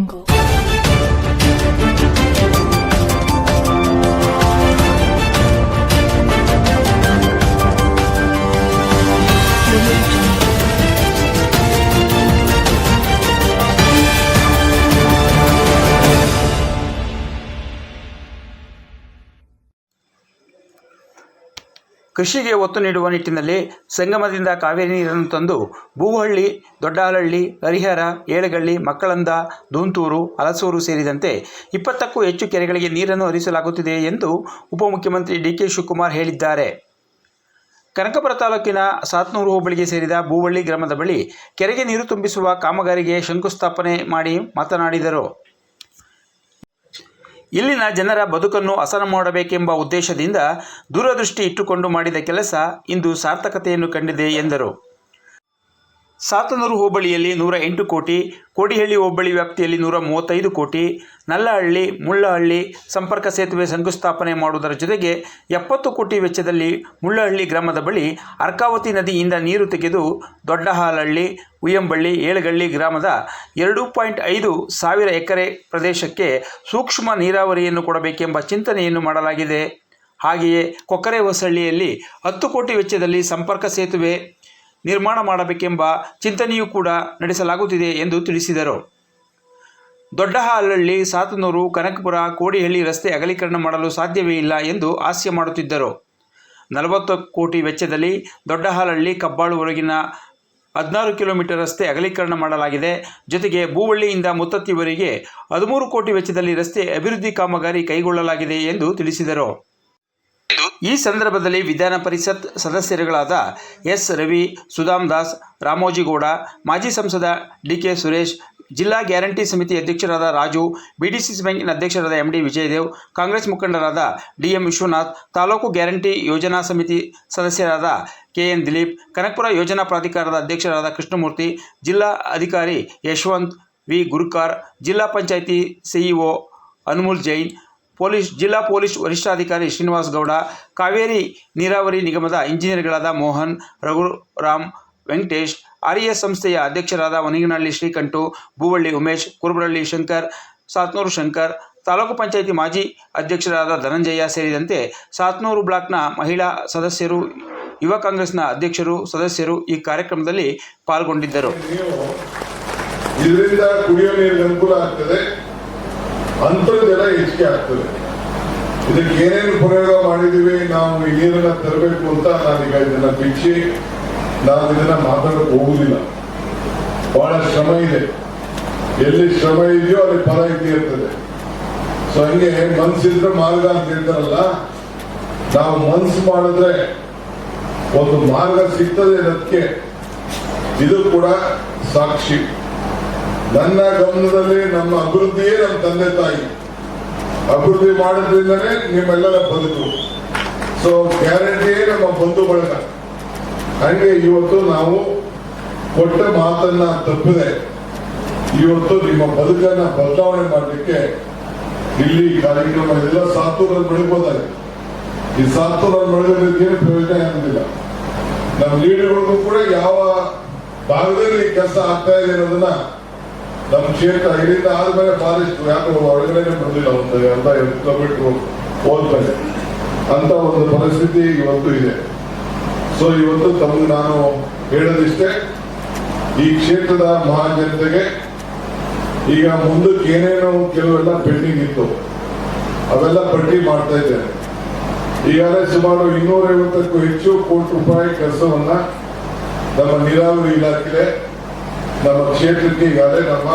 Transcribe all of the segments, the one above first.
jungle. ಕೃಷಿಗೆ ಒತ್ತು ನೀಡುವ ನಿಟ್ಟಿನಲ್ಲಿ ಸಂಗಮದಿಂದ ಕಾವೇರಿ ನೀರನ್ನು ತಂದು ಬೂವಹಳ್ಳಿ ದೊಡ್ಡಹಾಲಹಳ್ಳಿ ಹರಿಹರ, ಏಳಗಳ್ಳಿ, ಮಕ್ಕಳಂದ, ದೂಂತೂರು, ಹಲಸೂರು ಸೇರಿದಂತೆ ಇಪ್ಪತ್ತಕ್ಕೂ ಹೆಚ್ಚು ಕೆರೆಗಳಿಗೆ ನೀರನ್ನು ಹರಿಸಲಾಗುತ್ತಿದೆ ಎಂದು ಉಪಮುಖ್ಯಮಂತ್ರಿ ಡಿ ಕೆ ಶಿವಕುಮಾರ್ ಹೇಳಿದ್ದಾರೆ. ಕನಕಪುರ ತಾಲೂಕಿನ ಸಾತ್ನೂರು ಹೋಬಳಿಗೆ ಸೇರಿದ ಬೂವಳ್ಳಿ ಗ್ರಾಮದ ಬಳಿ ಕೆರೆಗೆ ನೀರು ತುಂಬಿಸುವ ಕಾಮಗಾರಿಗೆ ಶಂಕುಸ್ಥಾಪನೆ ಮಾಡಿ ಮಾತನಾಡಿದರು. ಇಲ್ಲಿನ ಜನರ ಬದುಕನ್ನು ಹಸನ ಮಾಡಬೇಕೆಂಬ ಉದ್ದೇಶದಿಂದ ದೂರದೃಷ್ಟಿ ಇಟ್ಟುಕೊಂಡು ಮಾಡಿದ ಕೆಲಸ ಇಂದು ಸಾರ್ಥಕತೆಯನ್ನು ಕಂಡಿದೆ ಎಂದರು. ಸಾತನೂರು ಹೋಬಳಿಯಲ್ಲಿ ನೂರ ಎಂಟು ಕೋಟಿ, ಕೋಡಿಹಳ್ಳಿ ಹೋಬಳಿ ವ್ಯಾಪ್ತಿಯಲ್ಲಿ ನೂರ ಮೂವತ್ತೈದು ಕೋಟಿ, ನಲ್ಲಹಳ್ಳಿ, ಮುಳ್ಳಹಳ್ಳಿ ಸಂಪರ್ಕ ಸೇತುವೆ ಶಂಕುಸ್ಥಾಪನೆ ಮಾಡುವುದರ ಜೊತೆಗೆ ಎಪ್ಪತ್ತು ಕೋಟಿ ವೆಚ್ಚದಲ್ಲಿ ಮುಳ್ಳಹಳ್ಳಿ ಗ್ರಾಮದ ಬಳಿ ಅರ್ಕಾವತಿ ನದಿಯಿಂದ ನೀರು ತೆಗೆದು ದೊಡ್ಡಹಾಲಹಳ್ಳಿ ಉಯ್ಯಂಬಳ್ಳಿ ಏಳಗಳ್ಳಿ ಗ್ರಾಮದ ಎರಡು ಪಾಯಿಂಟ್ ಐದು ಸಾವಿರ ಎಕರೆ ಪ್ರದೇಶಕ್ಕೆ ಸೂಕ್ಷ್ಮ ನೀರಾವರಿಯನ್ನು ಕೊಡಬೇಕೆಂಬ ಚಿಂತನೆಯನ್ನು ಮಾಡಲಾಗಿದೆ. ಹಾಗೆಯೇ ಕೊಕ್ಕರೆ ಹೊಸಳ್ಳಿಯಲ್ಲಿ ಹತ್ತು ಕೋಟಿ ವೆಚ್ಚದಲ್ಲಿ ಸಂಪರ್ಕ ಸೇತುವೆ ನಿರ್ಮಾಣ ಮಾಡಬೇಕೆಂಬ ಚಿಂತನೆಯೂ ಕೂಡ ನಡೆಸಲಾಗುತ್ತಿದೆ ಎಂದು ತಿಳಿಸಿದರು. ದೊಡ್ಡಹಾಲಹಳ್ಳಿ ಸಾತನೂರು ಕನಕಪುರ ಕೋಡಿಹಳ್ಳಿ ರಸ್ತೆ ಅಗಲೀಕರಣ ಮಾಡಲು ಸಾಧ್ಯವೇ ಇಲ್ಲ ಎಂದು ಹಾಸ್ಯ ಮಾಡುತ್ತಿದ್ದರು. ನಲವತ್ತು ಕೋಟಿ ವೆಚ್ಚದಲ್ಲಿ ದೊಡ್ಡಹಾಲಹಳ್ಳಿ ಕಬ್ಬಾಳುವರೆಗಿನ ಹದಿನಾರು ಕಿಲೋಮೀಟರ್ ರಸ್ತೆ ಅಗಲೀಕರಣ ಮಾಡಲಾಗಿದೆ. ಜೊತೆಗೆ ಭೂವಳ್ಳಿಯಿಂದ ಮುತ್ತತ್ತಿವರೆಗೆ ಹದಿಮೂರು ಕೋಟಿ ವೆಚ್ಚದಲ್ಲಿ ರಸ್ತೆ ಅಭಿವೃದ್ಧಿ ಕಾಮಗಾರಿ ಕೈಗೊಳ್ಳಲಾಗಿದೆ ಎಂದು ತಿಳಿಸಿದರು. ಈ ಸಂದರ್ಭದಲ್ಲಿ ವಿಧಾನ ಪರಿಷತ್ ಸದಸ್ಯರುಗಳಾದ ಎಸ್. ರವಿ, ಸುಧಾಮ್ ದಾಸ್ ರಾಮೋಜಿಗೌಡ ಮಾಜಿ ಸಂಸದ ಡಿ. ಕೆ. ಸುರೇಶ್, ಜಿಲ್ಲಾ ಗ್ಯಾರಂಟಿ ಸಮಿತಿ ಅಧ್ಯಕ್ಷರಾದ ರಾಜು ಬಿಡಿಸಿಸಿ ಬ್ಯಾಂಕಿನ ಅಧ್ಯಕ್ಷರಾದ ಎಂಡಿ ವಿಜಯದೇವ್, ಕಾಂಗ್ರೆಸ್ ಮುಖಂಡರಾದ ಡಿಎಂ ವಿಶ್ವನಾಥ್, ತಾಲೂಕು ಗ್ಯಾರಂಟಿ ಯೋಜನಾ ಸಮಿತಿ ಸದಸ್ಯರಾದ ಕೆಎನ್ ದಿಲೀಪ್, ಕನಕಪುರ ಯೋಜನಾ ಪ್ರಾಧಿಕಾರದ ಅಧ್ಯಕ್ಷರಾದ ಕೃಷ್ಣಮೂರ್ತಿ, ಜಿಲ್ಲಾ ಅಧಿಕಾರಿ ಯಶವಂತ್ ವಿ. ಗುರುಕಾರ್, ಜಿಲ್ಲಾ ಪಂಚಾಯಿತಿ ಸಿಇಒ ಅನ್ಮುಲ್ ಜೈನ್ ಪೊಲೀಸ್, ಜಿಲ್ಲಾ ಪೊಲೀಸ್ ವರಿಷ್ಠಾಧಿಕಾರಿ ಶ್ರೀನಿವಾಸ್ ಗೌಡ, ಕಾವೇರಿ ನೀರಾವರಿ ನಿಗಮದ ಇಂಜಿನಿಯರ್ಗಳಾದ ಮೋಹನ್ ರಘುರಾಮ್ ವೆಂಕಟೇಶ್ ಆರ್ಇಎಸ್ ಸಂಸ್ಥೆಯ ಅಧ್ಯಕ್ಷರಾದ ಒನಗಿನಹಳ್ಳಿ ಶ್ರೀಕಂಠು, ಭೂವಳ್ಳಿ ಉಮೇಶ್, ಕುರುಬರಳ್ಳಿ ಶಂಕರ್, ಸಾತ್ನೂರು ಶಂಕರ್, ತಾಲೂಕು ಪಂಚಾಯಿತಿ ಮಾಜಿ ಅಧ್ಯಕ್ಷರಾದ ಧನಂಜಯ ಸೇರಿದಂತೆ ಸಾತ್ನೂರು ಬ್ಲಾಕ್ನ ಮಹಿಳಾ ಸದಸ್ಯರು, ಯುವ ಕಾಂಗ್ರೆಸ್ನ ಅಧ್ಯಕ್ಷರು, ಸದಸ್ಯರು ಈ ಕಾರ್ಯಕ್ರಮದಲ್ಲಿ ಪಾಲ್ಗೊಂಡಿದ್ದರು. ಇದರಿಂದ ಕುಡಿಯೋ ನೀರಿಗೆ ಅನುಕೂಲ ಆಗ್ತದೆ. ಅಂತರ್ಜಲ ಹೆಚ್ಚಿಗೆ ಆಗ್ತದೆ. ಇದಕ್ಕೆ ಏನೇನು ಪ್ರಯೋಗ ಮಾಡಿದೀವಿ ನಾವು ನೀರನ್ನ ತರಬೇಕು ಅಂತ ನಾನೀಗ ಇದನ್ನ ಬಿಚ್ಚಿ ನಾನು ಇದನ್ನ ಮಾತಾಡಕ್ ಹೋಗುದಿಲ್ಲ. ಬಹಳ ಶ್ರಮ ಇದೆ. ಎಲ್ಲಿ ಶ್ರಮ ಇದೆಯೋ ಅಲ್ಲಿ ಫಲ ಇದ್ದೇ ಇರ್ತದೆ ಸೊ ಹಂಗೆ ಮನ್ಸಿದ್ರೆ ಮಾರ್ಗ ಅಂತ ಹೇಳ್ತಾರಲ್ಲ, ನಾವು ಮನ್ಸು ಮಾಡಿದ್ರೆ ಒಂದು ಮಾರ್ಗ ಸಿಗ್ತದೆ ಅದಕ್ಕೆ ಇದು ಕೂಡ ಸಾಕ್ಷಿ. ನನ್ನ ಗಮನದಲ್ಲಿ ನಮ್ಮ ಅಭಿವೃದ್ಧಿಯೇ ನಮ್ಮ ತಂದೆ ತಾಯಿ. ಅಭಿವೃದ್ಧಿ ಮಾಡೋದ್ರಿಂದನೇ ನಿಮ್ಮೆಲ್ಲರ ಬದುಕು. ಸೊ ಗ್ಯಾರಂಟಿಯೇ ನಮ್ಮ ಬಂಧು ಬಳಗ ಹಂಗೆ ಇವತ್ತು ನಾವು ಕೊಟ್ಟ ಮಾತನ್ನ ತಪ್ಪದೆ. ಇವತ್ತು ನಿಮ್ಮ ಬದುಕನ್ನ ಬದಲಾವಣೆ ಮಾಡಲಿಕ್ಕೆ ಇಲ್ಲಿ ಕಾರ್ಯಕ್ರಮ ಎಲ್ಲ ಸಾತೂರಲ್ಲಿ ಬೆಳಗ್ಬೋದಾಗಿದೆ ಈ ಸಾತೂರಲ್ಲಿ ಬೆಳಗೋದಕ್ಕೆ ಏನು ಪ್ರಯೋಜನ ನಮ್ಮ ಲೀಡರ್ಗಳಿಗೂ ಕೂಡ ಯಾವ ಭಾಗದಲ್ಲಿ ಕೆಲಸ ಆಗ್ತಾ ಇದೆ ಅನ್ನೋದನ್ನ ನಮ್ಮ ಕ್ಷೇತ್ರ ಇಲ್ಲಿಂದ ಆದ್ಮೇಲೆ ಫಾರೆಸ್ಟ್ ಯಾಕೋ ಒಳಗಡೆ ಬಂದಿಲ್ಲ ಒಂದು ಅರ್ಧ ಎರಡು ಕಿಲೋಮೀಟರ್ ಹೋದ್ಮೇಲೆ. ಅಂತ ಒಂದು ಪರಿಸ್ಥಿತಿ ಇವತ್ತು ಇದೆ. ಸೊ ಇವತ್ತು ತಮ್ಗೆ ನಾನು ಹೇಳೋದಿಷ್ಟೇ, ಈ ಕ್ಷೇತ್ರದ ಮಹಾಜನತೆಗೆ ಈಗ ಮುಂದಕ್ಕೆ ಏನೇನೋ ಕೆಲವೆಲ್ಲ ಪೆಂಡಿಂಗ್ ಇತ್ತು. ಅವೆಲ್ಲ ಪಟ್ಟಿ ಮಾಡ್ತಾ ಇದ್ದೇನೆ. ಈಗಾಗಲೇ ಸುಮಾರು ಇನ್ನೂರ ಐವತ್ತಕ್ಕೂ ಹೆಚ್ಚು ಕೋಟಿ ರೂಪಾಯಿ ಕೆಲಸವನ್ನ ನಮ್ಮ ನೀರಾವರಿ ಇಲಾಖೆ ನಮ್ಮ ಕ್ಷೇತ್ರಕ್ಕೆ ಈಗಾಗಲೇ ನಮ್ಮ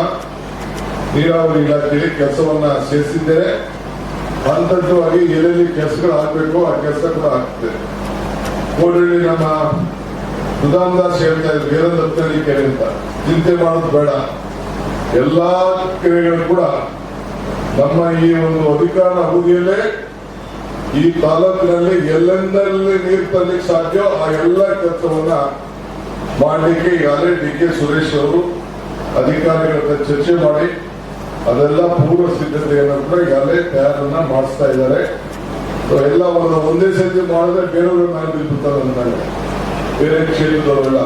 ನೀರಾವರಿ ಇಲಾಖೆಯಲ್ಲಿ ಕೆಲಸವನ್ನ ಸೇರಿಸಿದ್ದೇವೆ ಹಂತವಾಗಿ ಎಲ್ಲೆಲ್ಲಿ ಕೆಲಸಗಳು ಆಗ್ಬೇಕು ಆ ಕೆಲಸ ಕೂಡ ಆಗ್ತದೆ. ಕೋಡಳ್ಳಿ ನಮ್ಮ ಸುಧಾಮದಾಸ್ ಹೇಳ್ತಾ ಇದ್ರು ವೀರದತ್ತನಿ ಕೆರೆ ಅಂತ. ಚಿಂತೆ ಮಾಡೋದು ಬೇಡ. ಎಲ್ಲಾ ಕೆರೆಗಳು ಕೂಡ ನಮ್ಮ ಈ ಒಂದು ಅಧಿಕಾರ ಅವಧಿಯಲ್ಲೇ ಈ ತಾಲೂಕಿನಲ್ಲಿ ಎಲ್ಲೆಂದಲ್ಲಿ ನೀರು ತರಲಿಕ್ಕೆ ಸಾಧ್ಯ ಆ ಎಲ್ಲ ಕೆಲಸವನ್ನ ಮಾಡಲಿಕ್ಕೆ ಈಗಾಗಲೇ ಡಿ ಕೆ ಸುರೇಶ್ ಅವರು ಅಧಿಕಾರಿಗಳ ಚರ್ಚೆ ಮಾಡಿ ಅದೆಲ್ಲ ಪೂರ್ವ ಸಿದ್ಧತೆಯನ್ನು ಕೂಡ ಈಗಾಗಲೇ ತಯಾರನ್ನ ಮಾಡಿಸ್ತಾ ಇದ್ದಾರೆ. ಎಲ್ಲ ಒಂದು, ಒಂದೇ ಸತಿ ಮಾಡಿದ್ರೆ ಬೇರೆಯವ್ರ ಮೇಲೆ ಬಿದ್ದುಬಿಡ್ತಾರೆ ಅಂತಾರೆ ಬೇರೆ ಕ್ಷೇತ್ರದವರೆಲ್ಲ.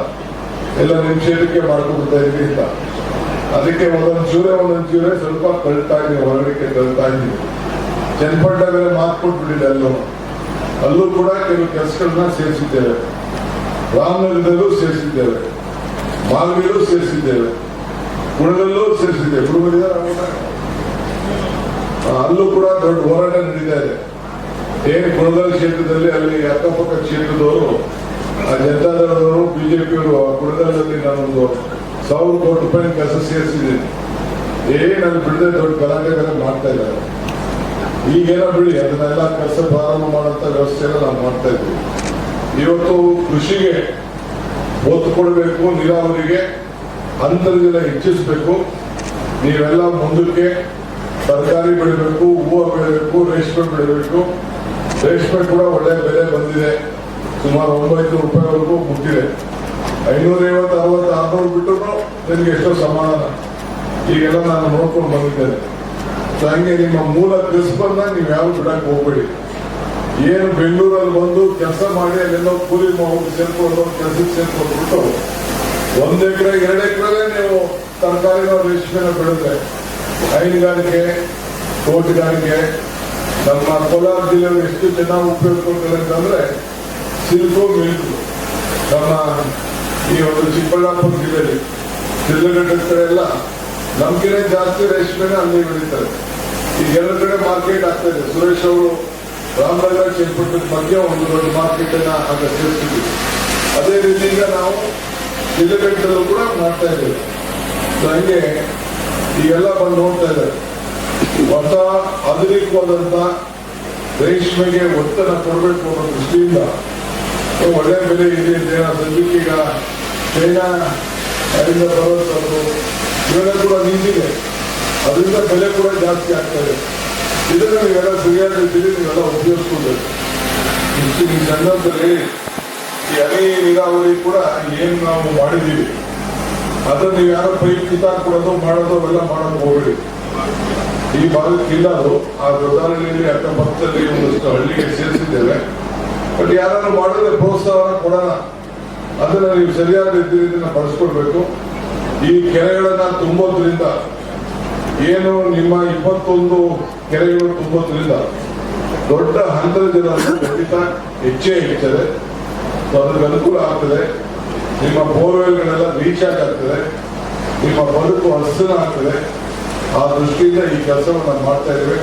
ಎಲ್ಲ ನಿಮ್ ಕ್ಷೇತ್ರಕ್ಕೆ ಮಾಡ್ಕೊಂಡ್ಬಿಡ್ತಾ ಇದ್ರಿ ಅಂತ. ಅದಕ್ಕೆ ಒಂದೊಂದು ಚೂರೆ ಒಂದೊಂದು ಚೂರೆ ಸ್ವಲ್ಪ ಕಳ್ತಾ ಇದೀವಿ ಹೊರಗಡೆ ಕಳ್ತಾ ಇದೀವಿ ಚನ್ನಪಟ್ಟ ಮೇಲೆ ಮಾತು ಕೊಟ್ಬಿಟ್ಟಿದೆ ಅಲ್ಲೂ. ಅಲ್ಲೂ ಕೂಡ ಕೆಲವು ಕೆಲಸಗಳನ್ನ ಸೇರಿಸಿದ್ದೇವೆ. ರಾಮನಗರದಲ್ಲೂ ಸೇರಿಸಿದ್ದೇವೆ. ಮಾಲ್ವಿಯಲ್ಲೂ ಸೇರಿಸಿದ್ದೇವೆ. ಕುಳದಲ್ಲೂ ಸೇರಿಸಿದ್ದೇವೆ. ಅಲ್ಲೂ ಕೂಡ ದೊಡ್ಡ ಹೋರಾಟ ನಡೀತಾ ಇದೆ. ಏನ್ ಕುಳದಲ್ ಕ್ಷೇತ್ರದಲ್ಲಿ, ಅಲ್ಲಿ ಅಕ್ಕಪಕ್ಕ ಕ್ಷೇತ್ರದವರು, ಆ ಜನತಾದಳದವರು, ಬಿಜೆಪಿಯವರು ಕುಳದಲ್ಲಲ್ಲಿ ನಾನೊಂದು ಸಾವಿರ ಕೋಟಿ ರೂಪಾಯಿ ಕೆಲಸ ಸೇರಿಸಿದ್ದೀನಿ. ಅಲ್ಲಿ ಬಿಡದೆ ದೊಡ್ಡ ಬೇರೆ ಮಾಡ್ತಾ ಇದ್ದಾರೆ. ಈಗೇನೋ ಬಿಡಿ, ಅದನ್ನೆಲ್ಲ ಕೆಲಸ ಪ್ರಾರಂಭ ಮಾಡುವಂತ ವ್ಯವಸ್ಥೆನ ನಾವು ಮಾಡ್ತಾ ಇದ್ದೀವಿ. ಇವತ್ತು ಕೃಷಿಗೆ ಒತ್ತು ಕೊಡಬೇಕು ನೀರಾವರಿಗೆ ಅಂತರ್ಜಲ ಹೆಚ್ಚಿಸಬೇಕು. ನೀವೆಲ್ಲ ಮುಂದಕ್ಕೆ ತರಕಾರಿ ಬೆಳಿಬೇಕು, ಹೂವು ಬೆಳಿಬೇಕು, ರೇಷ್ಮೆ ಬೆಳಿಬೇಕು. ರೇಷ್ಮೆ ಕೂಡ ಒಳ್ಳೆ ಬೆಲೆ ಬಂದಿದೆ. ಸುಮಾರು ಒಂಬೈನೂರು ರೂಪಾಯಿವರೆಗೂ ಮುಟ್ಟಿದೆ. ಐನೂರೈವತ್ತು, ಅರವತ್ತು, ಆರ್ನೂರು ಬಿಟ್ಟರು ನನಗೆ ಎಷ್ಟೋ ಸಮಾಧಾನ. ಈಗೆಲ್ಲ ನಾನು ನೋಡ್ಕೊಂಡು ಬಂದಿದ್ದೇನೆ. ಹಂಗೆ ನಿಮ್ಮ ಮೂಲ ಪ್ರಿನ್ಸಿಪಲ್ನ ನೀವು ಯಾವ ಬಿಡಕ್ಕೆ ಹೋಗ್ಬೇಡಿ. ಏನು ಬೆಂಗಳೂರಲ್ಲಿ ಬಂದು ಕೆಲಸ ಮಾಡಿ ಅಲ್ಲೆಲ್ಲ ಕೂಲಿ ಮಾಡೋದು ಸೇರ್ಕೊಂಡು ಕೆಲಸಕ್ಕೆ ಸೇರ್ಕೊಂಡ್ಬಿಟ್ಟು ಒಂದ್ ಎಕರೆ, ಎರಡು ಎಕರೆ ನೀವು ತರಕಾರಿನ ರೇಷ್ಮೆನ ಬೆಳೆದ್ರೆ ಹೈನುಗಾರಿಕೆ, ತೋಟಗಾರಿಕೆ, ನಮ್ಮ ಕೋಲಾರ ಜಿಲ್ಲೆಯಲ್ಲಿ ಎಷ್ಟು ಜನ ಉಪಯೋಗಿಸ್ಕೊಳ್ತಾರೆ ಅಂತಂದ್ರೆ ಸಿಲ್ಕು ಮಿಲ್ಕು. ನಮ್ಮ ಈ ಒಂದು ಚಿಕ್ಕಬಳ್ಳಾಪುರ ಜಿಲ್ಲೆಯಲ್ಲಿ ಶಿಡ್ಲಘಟ್ಟ ಕಡೆ ಎಲ್ಲ ನಮ್ಗಿನ ಜಾಸ್ತಿ ರೇಷ್ಮೆನ ಅಲ್ಲಿ ಬೆಳೀತಾರೆ. ಈಗ ಎರಡು ಕಡೆ ಮಾರ್ಕೆಟ್ ಆಗ್ತಾ ಇದೆ. ಸುರೇಶ್ ಅವರು ರಾಮನಗರ ಚೇರ್ಪಟ್ಟದ ಬಗ್ಗೆ ಒಂದು ದೊಡ್ಡ ಮಾರ್ಕೆಟ್ ಅನ್ನ ಆಗ ಸೇರಿಸಿದ್ವಿ. ಅದೇ ರೀತಿಯಿಂದ ನಾವು ಜಿಲ್ಲೆಗಳಲ್ಲೂ ಕೂಡ ಮಾಡ್ತಾ ಇದ್ದೇವೆ. ಹಂಗೆ ಈಗೆಲ್ಲ ಬಂದು ನೋಡ್ತಾ ಇದ್ದಾರೆ ಹೊಸ ಆಧುನಿಕವಾದಂತ ರೇಷ್ಮೆಗೆ ಒತ್ತಡ ಕೊಡಬೇಕು ಅನ್ನೋ ದೃಷ್ಟಿಯಿಂದ ಒಳ್ಳೆ ಬೆಲೆ ಇದೆ. ಸದ್ಯಕ್ಕೆ ಈಗ ಚೈನಾ ಅಲ್ಲಿಂದ ಬರೋದು ಇವೆಲ್ಲ ಕೂಡ ನಿಂತಿದೆ. ಅದರಿಂದ ಬೆಲೆ ಕೂಡ ಜಾಸ್ತಿ ಆಗ್ತಾ ಇದೆ. ಇದನ್ನು ನೀವೆಲ್ಲ ಸರಿಯಾದ ರೀತಿಯಲ್ಲಿ ನೀವೆಲ್ಲ ಉಪಯೋಗಿಸ್ಕೊಳ್ಬೇಕು ಈ ಸಂದರ್ಭದಲ್ಲಿ ಈ ಹನಿ ನೀರಾವರಿ ಕೂಡ ಏನು ನಾವು ಮಾಡಿದ್ದೀವಿ, ಅದನ್ನು ನೀವು ಯಾರೋ ಪೈಪ್ ಕಿತ್ತಾಕೊಡೋದು ಮಾಡೋದು, ಅವೆಲ್ಲ ಮಾಡೋದು ಹೋಗ್ಬೇಡಿ ಈ ಭಾಗಕ್ಕಿಲ್ಲ ಅದು. ಆ ದೊಡ್ಡಹಳ್ಳಿಯಲ್ಲಿ ಅಕ್ಕಪಕ್ಕದಲ್ಲಿ ಒಂದಷ್ಟು ಹಳ್ಳಿಗೆ ಸೇರಿಸಿದ್ದೇವೆ. ಬಟ್ ಯಾರನ್ನು ಮಾಡಿದ್ರೆ ಪ್ರೋತ್ಸಾಹ ಕೊಡೋಣ. ಅದನ್ನ ನೀವು ಸರಿಯಾದ ರೀತಿಯಿಂದ ಬಳಸ್ಕೊಳ್ಬೇಕು. ಈ ಕೆರೆಗಳನ್ನ ತುಂಬೋದ್ರಿಂದ ಏನು ನಿಮ್ಮ ಇಪ್ಪತ್ತೊಂದು ಕೆರೆಗಳು ತುಂಬೋದ್ರಿಂದ ದೊಡ್ಡ ಹಂತದ ಜನ ಖಂಡಿತ ಹೆಚ್ಚೇ ಹೆಚ್ಚದೆ ಅದಕ್ಕೆ ಅನುಕೂಲ ಆಗ್ತದೆ. ನಿಮ್ಮ ಬೋರ್ವೆಲ್ಗಳೆಲ್ಲ ರೀಚಾರ್ಜ್ ಆಗ್ತದೆ. ನಿಮ್ಮ ಬದುಕು ಹಸನ ಆಗ್ತದೆ. ಆ ದೃಷ್ಟಿಯಿಂದ ಈ ಕೆಲಸವನ್ನು ಮಾಡ್ತಾ ಇದ್ದೇವೆ.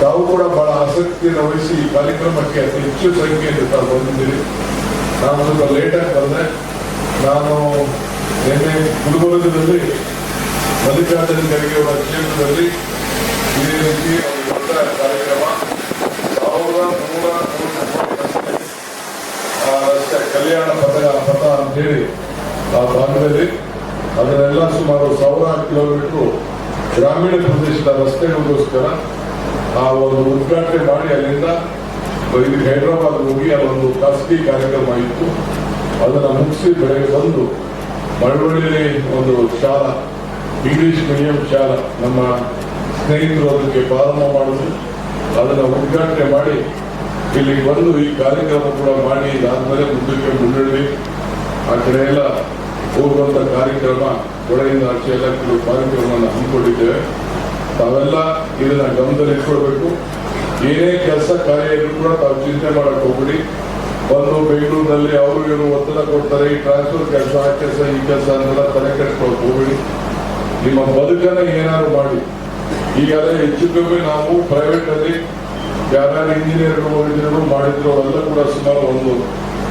ತಾವು ಕೂಡ ಬಹಳ ಆಸಕ್ತಿಯನ್ನು ವಹಿಸಿ ಈ ಕಾರ್ಯಕ್ರಮಕ್ಕೆ ಅತಿ ಹೆಚ್ಚು ಸಂಖ್ಯೆಯಲ್ಲಿ ತಾವು ಬಂದಿದ್ದೀರಿ. ನಾನು ಸ್ವಲ್ಪ ಲೇಟಾಗಿ ಬಂದೆ. ನಾನು ನಿನ್ನೆ ಗುಲ್ಬರ್ಗದಲ್ಲಿ ಮಲ್ಲಿಕಾರ್ಜುನ ಖರ್ಗೆ ಅವರ ಕ್ಷೇತ್ರದಲ್ಲಿ ಇದೇ ರೀತಿ ಒಂದು ಕಾರ್ಯಕ್ರಮ. ಸಾವಿರದ ನೂರ ಕಲ್ಯಾಣ ಪಥ ಪಥ ಅಂತೇಳಿ ಆ ಭಾಗದಲ್ಲಿ ಅದನ್ನೆಲ್ಲ ಸುಮಾರು ಸಾವಿರಾರು ಕಿಲೋಮೀಟರ್ ಗ್ರಾಮೀಣ ಪ್ರದೇಶದ ರಸ್ತೆಗಳಿಗೋಸ್ಕರ ಆ ಒಂದು ಉದ್ಘಾಟನೆ ಮಾಡಿ ಅಲ್ಲಿಂದ ಇದು ಹೈದರಾಬಾದ್ ಹೋಗಿ ಅಲ್ಲೊಂದು ಖಾಸಗಿ ಕಾರ್ಯಕ್ರಮ ಇತ್ತು. ಅದನ್ನು ಮುಗಿಸಿ ಬೆಳಗ್ಗೆ ಬಂದು ಮಳವಳ್ಳಿಯಲ್ಲಿ ಒಂದು ಶಾಲಾ ಇಂಗ್ಲಿಷ್ ಮೀಡಿಯಂ ಶಾಲಾ ನಮ್ಮ ಸ್ನೇಹಿತರು ಅದಕ್ಕೆ ಪ್ರಾರಂಭ ಮಾಡಿದ್ರು. ಅದನ್ನು ಉದ್ಘಾಟನೆ ಮಾಡಿ ಇಲ್ಲಿಗೆ ಬಂದು ಈ ಕಾರ್ಯಕ್ರಮ ಕೂಡ ಮಾಡಿ ಇದಾದ್ಮೇಲೆ ಮುಂದಕ್ಕೆ ಮುನ್ನಡೆ ಆ ಕಡೆ ಎಲ್ಲ ಹೋಗುವಂತ ಕಾರ್ಯಕ್ರಮ ಒಳಗಿಂದ ಆಚೆ ಎಲ್ಲ ಕೆಲವು ಕಾರ್ಯಕ್ರಮವನ್ನು ಹಮ್ಮಿಕೊಂಡಿದ್ದೇವೆ. ತಾವೆಲ್ಲ ಇದನ್ನ ಗಮನದಲ್ಲಿ ಇಟ್ಕೊಳ್ಬೇಕು. ಏನೇ ಕೆಲಸ ಕಾರ್ಯ ಇದ್ರು ಕೂಡ ತಾವು ಚಿಂತೆ ಮಾಡಕ್ ಹೋಗ್ಬಿಡಿ. ಬಂದು ಬೆಂಗಳೂರಿನಲ್ಲಿ ಅವರು ಇವರು ಒತ್ತಡ ಕೊಡ್ತಾರೆ, ಈ ಟ್ರಾನ್ಸ್ಫರ್ ಕೆಲಸ, ಆ ಕೆಲಸ, ಈ ಕೆಲಸ ಅನ್ನೆಲ್ಲ ತಲೆ ಕೆಡಿಸ್ಕೊಳಕ್ ಹೋಗ್ಬೇಡಿ. ನಿಮ್ಮ ಬದುಕನ್ನ ಏನಾದ್ರು ಮಾಡಿ. ಈಗಾದ್ರೆ ಹೆಚ್ಚು ಕಮ್ಮಿ ನಾವು ಪ್ರೈವೇಟ್ ಅಲ್ಲಿ ಯಾರ್ಯಾರು ಇಂಜಿನಿಯರ್ಗಳು ಇಂಜಿನಿಯರ್ಗಳು ಮಾಡಿದ್ರು ಅವೆಲ್ಲ ಕೂಡ ಸುಮಾರು ಒಂದು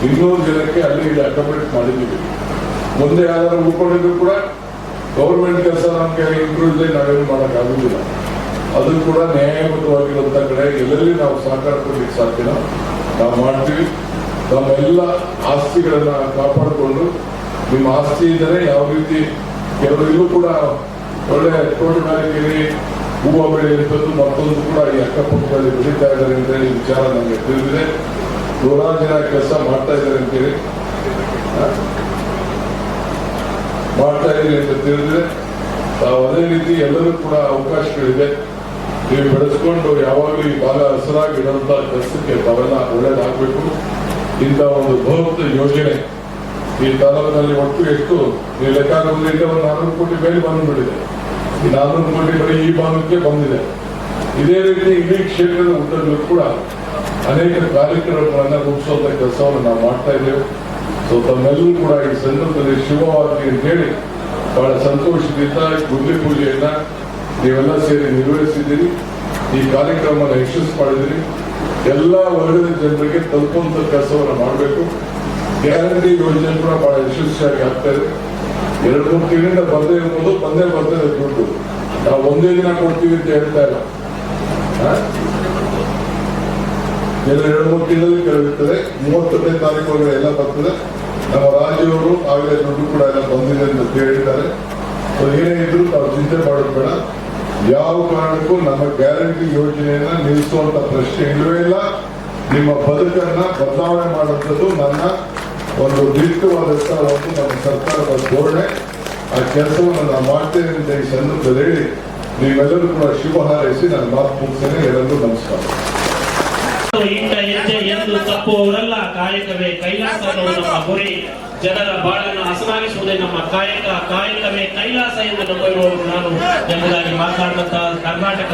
ಇನ್ನೂರು ಜನಕ್ಕೆ ಅಲ್ಲಿ ಅಕಾಮಿಡೇಟ್ ಮಾಡಿದ್ದೀವಿ. ಮುಂದೆ ಯಾರು ಉಳ್ಕೊಂಡಿದ್ರು ಕೂಡ ಗೌರ್ಮೆಂಟ್ ಕೆಲಸ ನಮ್ಗೆ ಇಂಪ್ರೂವ್ ಇದೆ ನಾವೇನು ಮಾಡಕ್ ಆಗುದಿಲ್ಲ. ಅದು ಕೂಡ ನ್ಯಾಯಬದ್ಧವಾಗಿರುವಂತ ಕಡೆ. ಎಲ್ಲೆಲ್ಲಿ ನಾವು ಸಹಕಾರ ಕೊಡ್ಲಿಕ್ಕೆ ಸಾಧ್ಯನ ನಾವು ಮಾಡ್ತೀವಿ. ನಮ್ಮ ಎಲ್ಲ ಆಸ್ತಿಗಳನ್ನ ಕಾಪಾಡಿಕೊಂಡು, ನಿಮ್ಮ ಆಸ್ತಿ ಇದ್ದರೆ ಯಾವ ರೀತಿ ಕೆಲವರಿಗೂ ಕೂಡ ಒಳ್ಳೆ ತೋಟಗಾರಿಕೆಯಲ್ಲಿ ಹೂವು ಬೆಳೆಯುವಂಥದ್ದು ಮತ್ತೊಂದು ಕೂಡ ಈ ಅಕ್ಕಪಕ್ಕದಲ್ಲಿ ಬೆಳೀತಾ ಇದ್ದಾರೆ ಅಂತ ಹೇಳಿ ವಿಚಾರ ನನಗೆ ತಿಳಿದಿದೆ. ನೂರಾರು ಜನ ಕೆಲಸ ಮಾಡ್ತಾ ಇದ್ದಾರೆ ಅಂತೇಳಿ ಮಾಡ್ತಾ ಇದ್ದೀರಿ ಅಂತ ತಿಳಿದಿದೆ. ತಾವು ಅದೇ ರೀತಿ ಎಲ್ಲರೂ ಕೂಡ ಅವಕಾಶಗಳಿದೆ. ನೀವು ಬೆಳೆಸ್ಕೊಂಡು ಯಾವಾಗಲೂ ಈ ಭಾಗ ಹಸಿರಾಗಿ ಇಡುವಂತಹ ಕೆಲಸಕ್ಕೆ ತಾವೆಲ್ಲ ಒಳ್ಳೇದಾಗಬೇಕು. ಇಂಥ ಒಂದು ಬೃಹತ್ ಯೋಜನೆ ಈ ತಾಲೂಕಿನಲ್ಲಿ ಒಟ್ಟು ಎಷ್ಟು? ನೀವು ಲೆಕ್ಕ ಹಾಕೋದ್ರಿಂದ ಒಂದು ನಾನ್ನೂರು ಕೋಟಿ ಮೇಲೆ ಬಂದ್ಬಿಟ್ಟಿದೆ. ಈ ನಾನ್ನೂರು ಕೋಟಿ ಬರೀ ಈ ಭಾಗಕ್ಕೆ ಬಂದಿದೆ. ಇದೇ ರೀತಿ ಇಡೀ ಕ್ಷೇತ್ರದ ಉದ್ದಗಲೂ ಕೂಡ ಅನೇಕ ಕಾರ್ಯಕ್ರಮಗಳನ್ನ ರೂಪಿಸುವಂತ ಕೆಲಸವನ್ನು ನಾವು ಮಾಡ್ತಾ ಇದ್ದೇವೆ. ಸೊ ತಮ್ಮೆಲ್ಲರೂ ಕೂಡ ಈ ಸಂದರ್ಭದಲ್ಲಿ ಶುಭವಾಗಲಿ ಅಂತ ಹೇಳಿ ಬಹಳ ಸಂತೋಷದಿಂದ ಗುಡ್ಲಿ ಪೂಜೆಯನ್ನ ನೀವೆಲ್ಲ ಸೇರಿ ನಿರ್ವಹಿಸಿದ್ದೀರಿ. ಈ ಕಾರ್ಯಕ್ರಮವನ್ನು ಯಶಸ್ಸು ಮಾಡಿದಿರಿ ಎಲ್ಲ ವರ್ಗದ ಜನರಿಗೆ ತಲುಪುವಂತ ಕೆಲಸವನ್ನು ಮಾಡಬೇಕು. ಗ್ಯಾರಂಟಿ ಯೋಜನೆ ಕೂಡ ಬಹಳ ಯಶಸ್ವಿಯಾಗಿ ಆಗ್ತಾ ಇದೆ. ಎರಡು ಮೂರು ತಿಂಗಳಿಂದ ಬರ್ದೇ ಇರ್ಬೋದು, ಬಂದೇ ಬರ್ತದೆ ದುಡ್ಡು. ನಾವು ಒಂದೇ ದಿನ ಕೊಡ್ತೀವಿ ಅಂತ ಹೇಳ್ತಾ ಇಲ್ಲ. ಎರಡು ಮೂರು ತಿಂಗಳಲ್ಲಿ ಕೇಳಿರ್ತದೆ. ಮೂವತ್ತನೇ ತಾರೀಕು ಒಳಗಡೆ ಎಲ್ಲ ಬರ್ತದೆ. ನಮ್ಮ ರಾಜ್ಯವರು ಆಗಲೇ ದುಡ್ಡು ಕೂಡ ಎಲ್ಲ ಬಂದಿದೆ ಅಂತ ಹೇಳಿದ್ದಾರೆ ಸೊ ಏನೇ ಇದ್ರು ತಾವು ಚಿಂತೆ ಮಾಡೋದು ಬೇಡ ಯಾವ ಕಾರಣಕ್ಕೂ ನಮ್ಮ ಗ್ಯಾರಂಟಿ ಯೋಜನೆಯನ್ನ ನಿಲ್ಲಿಸುವಂತ ಪ್ರಶ್ನೆ ಇಲ್ಲವೇ ಇಲ್ಲ. ನಿಮ್ಮ ಬದುಕನ್ನ ಬದಲಾವಣೆ ಮಾಡುವಂಥದ್ದು ನನ್ನ ಒಂದು ದೀರ್ಘವಾದಂತಹ ಒಂದು ನಮ್ಮ ಸರ್ಕಾರದ ಧೋರಣೆ, ಆ ಕೆಲಸವನ್ನು ನಾನು ಮಾಡ್ತೇನೆ ಅಂತ ಈ ಸಂದರ್ಭದಲ್ಲಿ ಹೇಳಿ ನೀವೆಲ್ಲರೂ ಕೂಡ ಶುಭ ಹಾರೈಸಿ ನನ್ನ ಮಾತು ಮುಗಿಸ್ತೇನೆ. ಎಲ್ಲರಿಗೂ ನಮಸ್ಕಾರ. ಇಂಟ ಹೆಜ್ಜೆ ಎಂದು ತಪ್ಪುವವರೆಲ್ಲ, ಕಾಯಕವೇ ಕೈಲಾಸ ನಮ್ಮ ಗುರಿ. ಜನರ ಬಾಳನ್ನು ಹಸನಾಗಿಸುವುದೇ ನಮ್ಮ ಕಾಯಕ. ಕಾಯಕವೇ ಕೈಲಾಸ ಎಂದು ನಂಬಿರುವವರು ನಾನು. ಎಂಬುದಾಗಿ ಮಾತನಾಡುವಂತಹ ಕರ್ನಾಟಕ